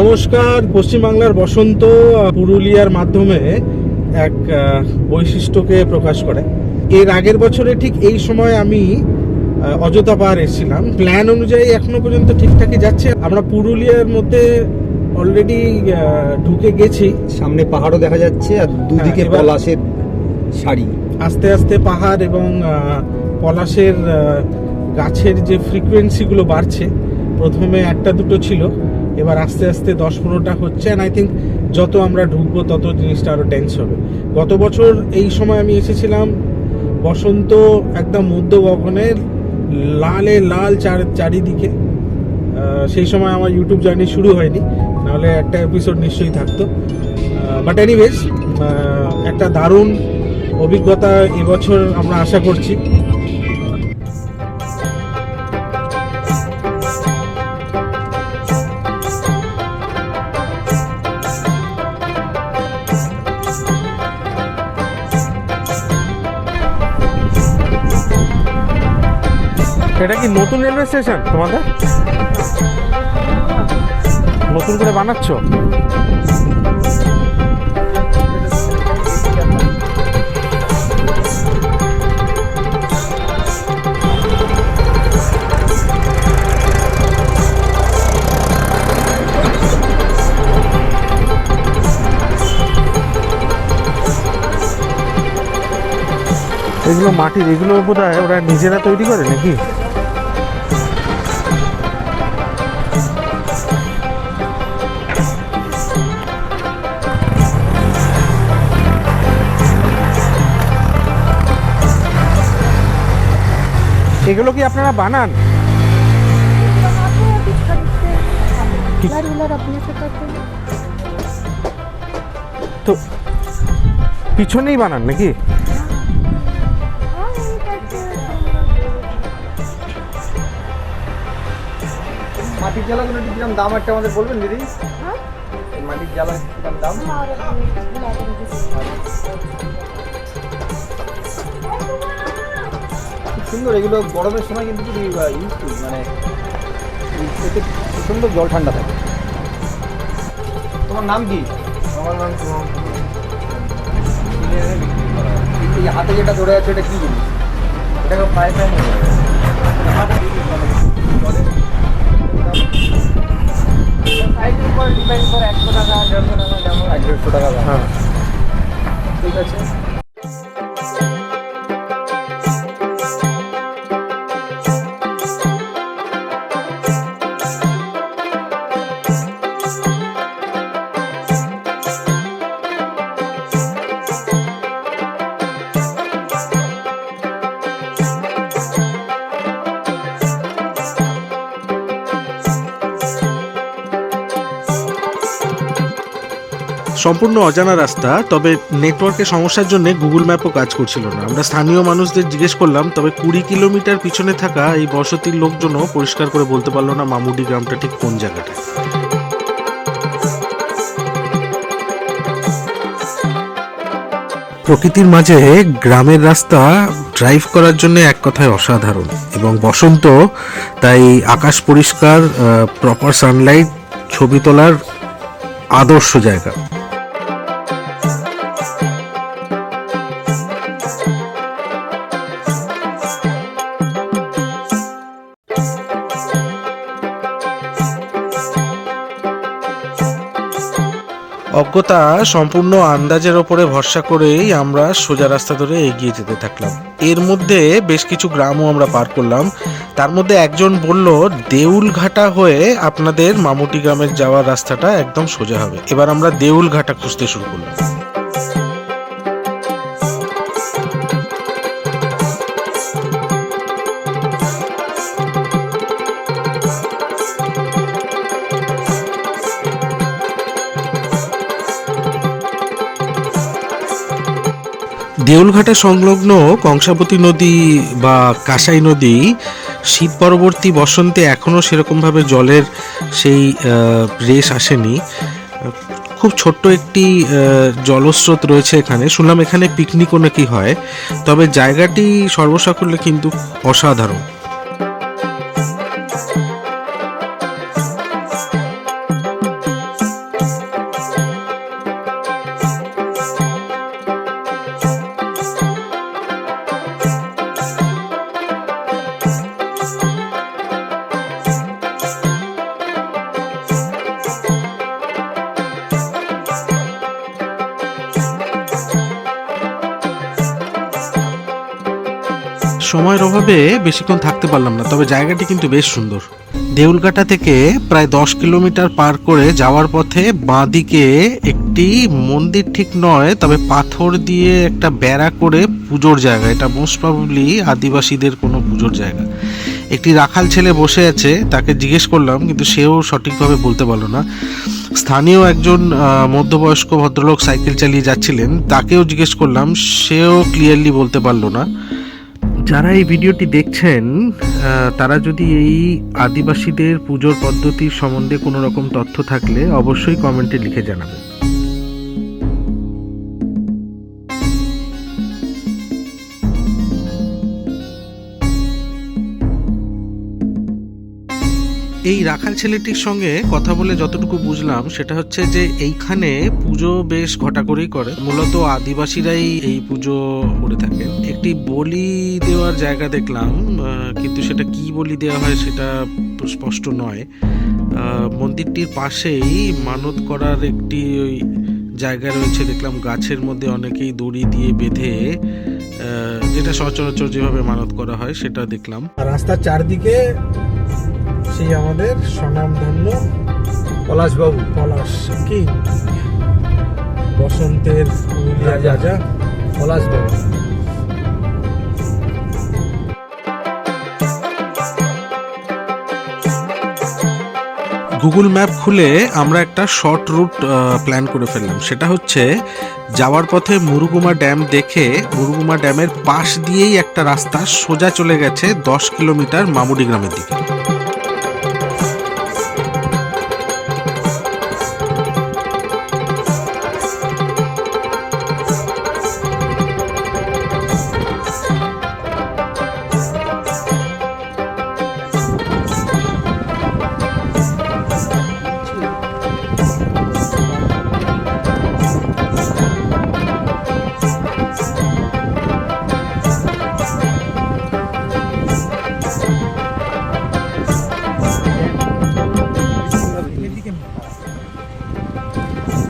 নমস্কার পশ্চিমবাংলার বসন্ত পুরুলিয়ার মাধ্যমে এক বৈশিষ্ট্যকে প্রকাশ করে। এর আগের বছরে ঠিক এই সময় আমি অযোধ্যা পাহাড় এসেছিলাম। প্ল্যান অনুযায়ী এখনও পর্যন্ত ঠিকঠাকই যাচ্ছে। আমরা পুরুলিয়ার মধ্যে অলরেডি ঢুকে গেছি। সামনে পাহাড়ও দেখা যাচ্ছে আর দুদিকে হ্যাঁ, পলাশের শাড়ি। আস্তে আস্তে পাহাড় এবং পলাশের গাছের যে ফ্রিকোয়েন্সিগুলো বাড়ছে প্রথমে একটা দুটো ছিল। এবার আস্তে আস্তে দশ পনেরোটা হচ্ছে অ্যান্ড আই থিঙ্ক যত আমরা ঢুকবো তত জিনিসটা আরও টেন্স হবে। গত বছর এই সময় আমি এসেছিলাম বসন্ত একদম মধ্য গগনের লালে লাল চার, চারিদিকে। সেই সময় আমার ইউটিউব জার্নি শুরু হয়নি, নাহলে একটা এপিসোড নিশ্চয়ই থাকতো। বাট এনিওয়েজ একটা দারুণ অভিজ্ঞতা এবছর আমরা আশা করছি। এটা কি নতুন রেলওয়ে স্টেশন তোমাদের? নতুন করে বানাচ্ছ? এগুলো মাটির, এগুলো বোধ হয় ওরা নিজেরা তৈরি করে নাকি? এগুলো কি আপনারা বানান? তো পিছনেই বানান নাকি? মাটির জ্বালাগুলো কীরকম দাম একটা আমাদের বলবেন দিদি? মাটির জ্বালা কীরকম দাম? সুন্দর এগুলো গরমের সময় কিন্তু খুব ইউজফুল মানে এতে সুন্দর জল ঠান্ডা থাকে। তোমার নাম কি? আমার নাম এই হাতে যেটা ধরে আছে এটা কি জিনিস? এটাকে পায়ে পায়ে সাইজের উপর ডিপেন্ড করে একশো টাকা দেড়শো টাকা যেমন এক দেড়শো টাকা। হ্যাঁ। ঠিক আছে? সম্পূর্ণ অজানা রাস্তা, তবে নেটওয়ার্কের সমস্যার জন্য গুগল ম্যাপও কাজ করছিল না। আমরা স্থানীয় মানুষদের জিজ্ঞেস করলাম, তবে কুড়ি কিলোমিটার পিছনে থাকা এই বসতির লোকজনও পরিষ্কার করে বলতে পারল না মামুডি গ্রামটা ঠিক কোন জায়গাটা প্রকৃতির মাঝে গ্রামের রাস্তা ড্রাইভ করার জন্য এক কথায় অসাধারণ, এবং বসন্ত তাই আকাশ পরিষ্কার প্রপার সানলাইট ছবি তোলার আদর্শ জায়গা। অজ্ঞতা সম্পূর্ণ আন্দাজের ওপরে ভরসা করেই আমরা সোজা রাস্তা ধরে এগিয়ে যেতে থাকলাম। এর মধ্যে বেশ কিছু গ্রামও আমরা পার করলাম। তার মধ্যে একজন বলল, দেউলঘাটা হয়ে আপনাদের মামুটি গ্রামের যাওয়ার রাস্তাটা একদম সোজা হবে। এবার আমরা দেউলঘাটা খুঁজতে শুরু করলাম। দেউলঘাটা সংলগ্ন কংসাবতী নদী বা কাঁসাই নদী, শীত পরবর্তী বসন্তে এখনও সেরকমভাবে জলের সেই রেশ আসেনি। খুব ছোট্ট একটি জলস্রোত রয়েছে এখানে। শুনলাম এখানে পিকনিকও নাকি হয়। তবে জায়গাটি সর্বসাকুল্যে কিন্তু অসাধারণ। সময়ের অভাবে বেশিক্ষণ থাকতে পারলাম না, তবে জায়গাটি কিন্তু বেশ সুন্দর। দেউলঘাটা থেকে প্রায় দশ কিলোমিটার পার করে যাওয়ার পথে বাঁদিকে একটি মন্দির ঠিক নয়, তবে পাথর দিয়ে একটা বেড়া করে পুজোর জায়গা। এটা মোস্ট প্রবাবলি আদিবাসীদের কোনো পুজোর জায়গা। একটি রাখাল ছেলে বসে আছে, তাকে জিজ্ঞেস করলাম, কিন্তু সেও সঠিকভাবে বলতে পারল না। স্থানীয় একজন মধ্যবয়স্ক ভদ্রলোক সাইকেল চালিয়ে যাচ্ছিলেন, তাকেও জিজ্ঞেস করলাম, সেও ক্লিয়ারলি বলতে পারল না। যারা এই ভিডিওটি দেখছেন তারা যদি এই আদিবাসীদের পুজোর পদ্ধতির সম্বন্ধে কোনো রকম তথ্য থাকলে অবশ্যই কমেন্টে লিখে জানাবেন। এই রাখাল ছেলেটির সঙ্গে কথা বলে যতটুকু বুঝলাম, সেটা হচ্ছে যে এইখানে পুজো বেশ ঘটা করেই করে। মূলত আদিবাসীরাই এই পুজো করে থাকেন একটি বলি দেওয়ার জায়গা দেখলাম কিন্তু সেটা কি বলি দেওয়া হয় সেটা স্পষ্ট নয়। মন্দিরটির পাশেই মানত করার একটি ওই জায়গা রয়েছে, দেখলাম গাছের মধ্যে অনেকেই দড়ি দিয়ে বেঁধে যেটা সচরাচর যেভাবে মানত করা হয় সেটা দেখলাম। রাস্তার চারদিকে সেই আমাদের স্বনামধন্য পলাশবাবু পলাশ কি? বসন্তের। রাজা। পলাশবাবু। গুগল ম্যাপ খুলে আমরা একটা শর্ট রুট প্ল্যান করে ফেললাম। সেটা হচ্ছে যাওয়ার পথে মুরুগুমা ড্যাম দেখে মুরুগুমা ড্যামের পাশ দিয়েই একটা রাস্তা সোজা চলে গেছে দশ কিলোমিটার মামুডি গ্রামের দিকে।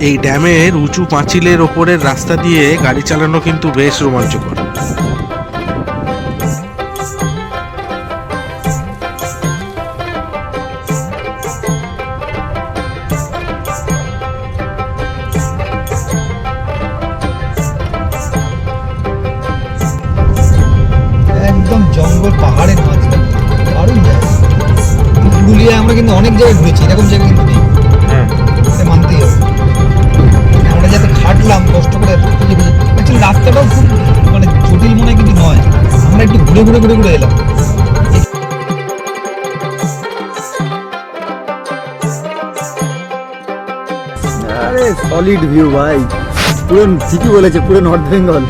এই ড্যামের উঁচু পাঁচিলের ওপরের রাস্তা দিয়ে গাড়ি চালানো কিন্তু বেশ রোমাঞ্চকর। একদম জঙ্গল পাহাড়ের মাঝখানে। দারুণ জায়গা। পুরুলিয়ায় আমরা কিন্তু অনেক জায়গায় ঘুরেছি, এরকম জায়গা কষ্ট করে অ্যাকচুয়ালি রাস্তাটাও খুব মানে জটিল মনে কিন্তু নয়। আমরা একটু ঘুরে ঘুরে ঘুরে ঘুরে এলাম। সলিড ভিউ ভাই। পুরো ঠিকই বলেছে, পুরো নর্থ বেঙ্গল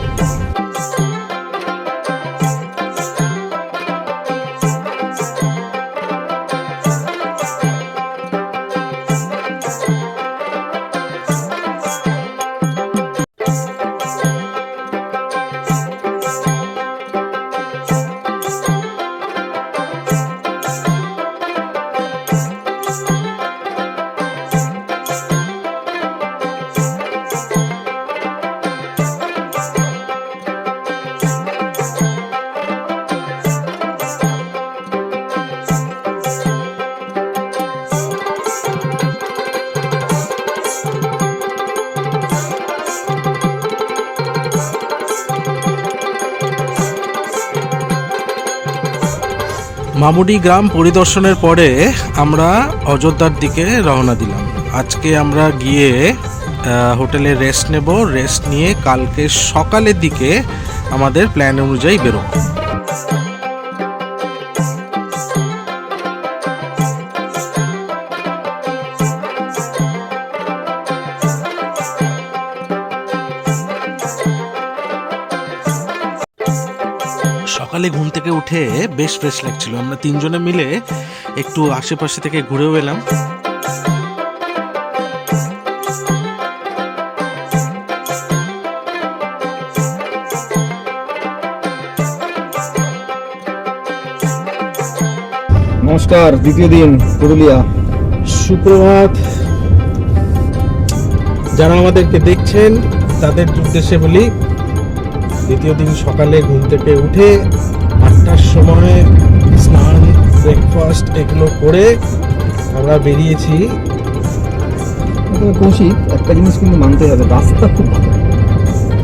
মামুডি গ্রাম পরিদর্শনের পরে আমরা অযোধ্যার দিকে রওনা দিলাম। আজকে আমরা গিয়ে হোটেলে রেস্ট নেব। রেস্ট নিয়ে কালকে সকালের দিকে আমাদের প্ল্যান অনুযায়ী বেরোবো। সকালে ঘুম থেকে উঠে বেশ ফ্রেশ লাগছিল। আমরা তিনজনে মিলে একটু আশেপাশে থেকে ঘুরেও এলাম। নমস্কার দ্বিতীয় দিন পুরুলিয়া। সুপ্রভাত। যারা আমাদেরকে দেখছেন তাদের উদ্দেশ্যে বলি দ্বিতীয় দিন সকালে ঘুম থেকে উঠে আটটার সময় স্নান ব্রেকফাস্ট এগুলো করে আমরা বেরিয়েছি। কৌশিক একটা জিনিস কিন্তু মানতে হবে রাস্তা খুব ভালো।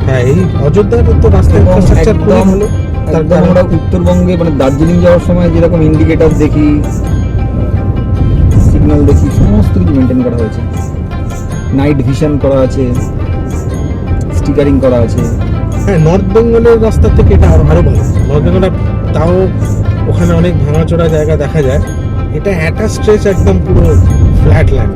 হ্যাঁ এই অযোধ্যার তো রাস্তা ইনফ্রাস্ট্রাকচার খুবই ভালো। তার একদম কারণ আমরা উত্তরবঙ্গে মানে দার্জিলিং যাওয়ার সময় যেরকম ইন্ডিকেটর দেখি সিগন্যাল দেখি সমস্ত কিছু মেনটেন করা হয়েছে। নাইট ভিশন করা আছে স্টিকারিং করা আছে। হ্যাঁ নর্থ বেঙ্গলের রাস্তা থেকে এটা আরও আরও ভালো নর্থ বেঙ্গলের তাও ওখানে অনেক ভাঙাচোরা জায়গা দেখা যায়। এটা একটা স্ট্রেচ একদম পুরো ফ্ল্যাট ল্যান্ড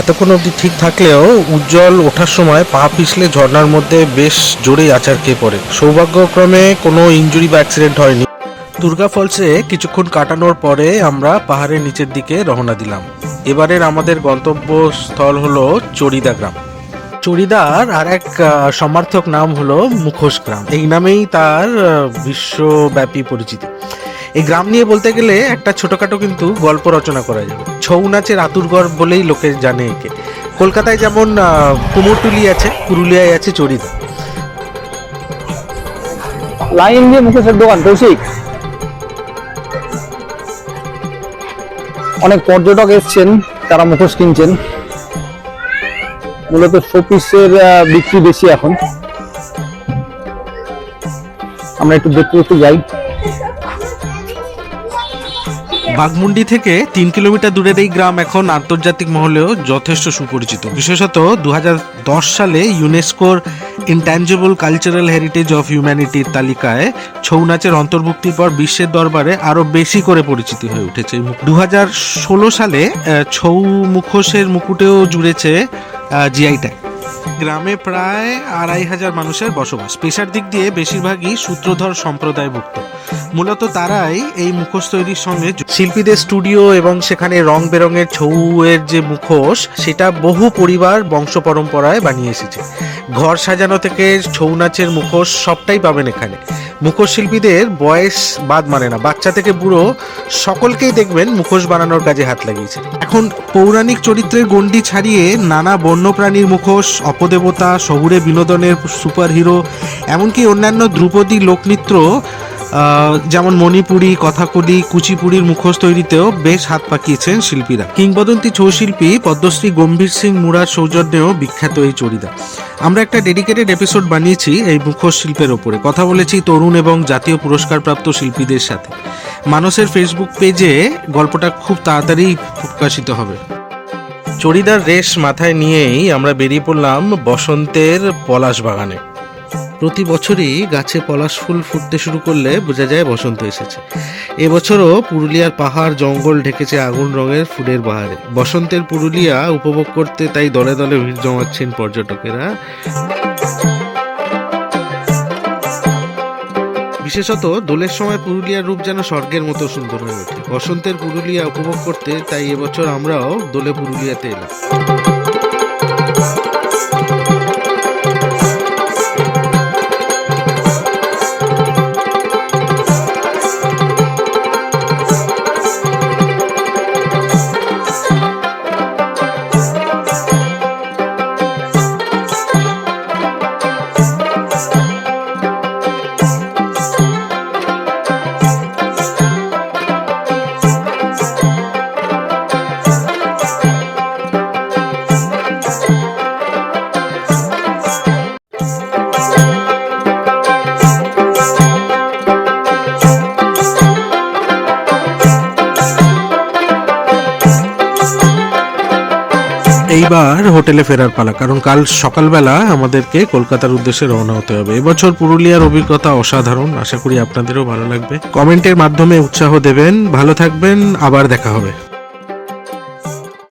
এতক্ষণ অবধি ঠিক থাকলেও উজ্জ্বল ওঠার সময় পা পিছলে ঝর্ণার মধ্যে বেশ জোরেই আছাড় খেয়ে পড়ে। সৌভাগ্যক্রমে কোনো ইনজুরি বা অ্যাক্সিডেন্ট হয়নি। দুর্গা ফলসে কিছুক্ষণ কাটানোর পরে আমরা পাহাড়ের নিচের দিকে রওনা দিলাম। এবারের আমাদের গন্তব্যস্থল হলো চড়িদা গ্রাম। চড়িদার আর এক সমার্থক নাম হলো মুখোশ গ্রাম। এই নামেই তার বিশ্বব্যাপী পরিচিতি। এই গ্রাম নিয়ে বলতে গেলে একটা ছোটখাটো কিন্তু গল্প রচনা করা যাবে। ছৌ নাচের আতুরগড় বলেই লোকে জানে একে। কলকাতায় যেমন কুমোরটুলি আছে পুরুলিয়ায় আছে চড়িদা লাইন দিয়ে দোকান, কৌশিক। অনেক পর্যটক এসছেন, তারা মুখোশ কিনছেন। মূলত শোপিসের বিক্রি বেশি এখন। আমরা একটু দেখতে দেখতে যাই। বাগমুন্ডি থেকে তিন কিলোমিটার দূরের এই গ্রাম এখন আন্তর্জাতিক মহলেও যথেষ্ট সুপরিচিত। বিশেষত দু হাজার দশ সালে ইউনেস্কোর ইনট্যাঞ্জেবল কালচারাল হেরিটেজ অফ হিউম্যানিটির তালিকায় ছৌ নাচের অন্তর্ভুক্তির পর বিশ্বের দরবারে আরও বেশি করে পরিচিতি হয়ে উঠেছে দু হাজার ষোলো সালে ছৌ মুখোশের মুকুটেও জুড়েছে জিআই ট্যাগ গ্রামে প্রায় আড়াই হাজার মানুষের বসবাস। পেশার দিক দিয়ে বেশিরভাগই সূত্রধর সম্প্রদায়ভুক্ত। মূলত তারাই এই মুখোশ তৈরির সঙ্গে শিল্পীদের স্টুডিও এবং সেখানে রং বেরঙের ছৌয়ের যে মুখোশ, সেটা বহু পরিবার বংশ পরম্পরায় বানিয়ে এসেছে। ঘর সাজানো থেকে ছৌ নাচের মুখোশ সবটাই পাবেন এখানে। মুখোশ শিল্পীদের বয়স বাদ মানে না। বাচ্চা থেকে বুড়ো সকলকেই দেখবেন মুখোশ বানানোর কাজে হাত লাগিয়েছে। এখন পৌরাণিক চরিত্রের গণ্ডি ছাড়িয়ে নানা বন্যপ্রাণীর মুখোশ, অপদেবতা, শহুরে বিনোদনের সুপার হিরো এমনকি অন্যান্য ধ্রুপদী লোকনৃত্য যেমন মণিপুরি, কথাকলি, কুচিপুড়ির মুখোশ তৈরিতেও বেশ হাত পাকিয়েছেন শিল্পীরা। কিংবদন্তি ছৌ শিল্পী পদ্মশ্রী গম্ভীর সিং মুরার সৌজন্যেও বিখ্যাত এই চরিদা। আমরা একটা ডেডিকেটেড এপিসোড বানিয়েছি এই মুখোশ শিল্পের ওপরে। কথা বলেছি তরুণ এবং জাতীয় পুরস্কারপ্রাপ্ত শিল্পীদের সাথে। মানসের ফেসবুক পেজে গল্পটা খুব তাড়াতাড়ি প্রকাশিত হবে। চড়িদার রেশ মাথায় নিয়েই আমরা বেরিয়ে পড়লাম বসন্তের পলাশ বাগানে প্রতি বছরই গাছে পলাশ ফুল ফুটতে শুরু করলে বোঝা যায় বসন্ত এসেছে। এবছরও পুরুলিয়ার পাহাড়, জঙ্গল ঢেকেছে আগুন রঙের ফুলের বাহারে। বসন্তের পুরুলিয়া উপভোগ করতে তাই দলে দলে ভিড় জমাচ্ছেন পর্যটকেরা। বিশেষত দোলের সময় পুরুলিয়ার রূপ যেন স্বর্গের মতো সুন্দর হয়ে ওঠে। বসন্তের পুরুলিয়া উপভোগ করতে তাই এবছর আমরাও দোলে পুরুলিয়াতে এলাম। এইবার হোটেলে ফেরার পালা, কারণ কাল সকালবেলা আমাদেরকে কলকাতার উদ্দেশ্যে রওনা হতে হবে। এবছর পুরুলিয়ার অভিজ্ঞতা অসাধারণ, আশা করি আপনাদেরও ভালো লাগবে। কমেন্টের মাধ্যমে উৎসাহ দেবেন। ভালো থাকবেন, আবার দেখা হবে।